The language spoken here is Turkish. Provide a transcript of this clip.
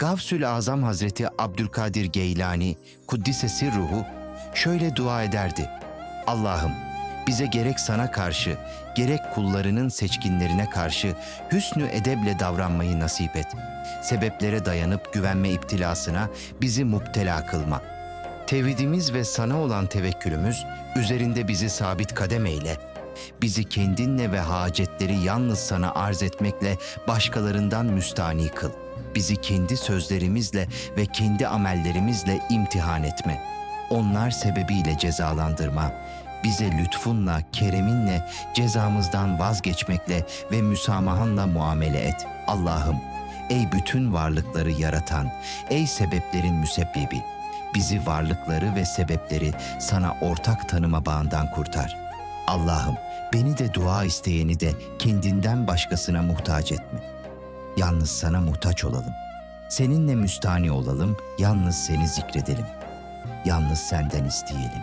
Gavsül Azam Hazreti Abdülkadir Geylani, Kuddisesi ruhu, şöyle dua ederdi. Allah'ım bize gerek sana karşı, gerek kullarının seçkinlerine karşı hüsnü edeble davranmayı nasip et. Sebeplere dayanıp güvenme iptilasına bizi muptela kılma. Tevhidimiz ve sana olan tevekkülümüz üzerinde bizi sabit kadem eyle. Bizi kendinle ve hacetleri yalnız sana arz etmekle başkalarından müstani kıl. Bizi kendi sözlerimizle ve kendi amellerimizle imtihan etme. Onlar sebebiyle cezalandırma. Bize lütfunla, kereminle, cezamızdan vazgeçmekle ve müsamahanla muamele et. Allah'ım, ey bütün varlıkları yaratan, ey sebeplerin müsebbibi, bizi varlıkları ve sebepleri sana ortak tanıma bağından kurtar. Allah'ım beni de dua isteyeni de kendinden başkasına muhtaç etme. Yalnız sana muhtaç olalım. Seninle müstani olalım, yalnız seni zikredelim. Yalnız senden isteyelim.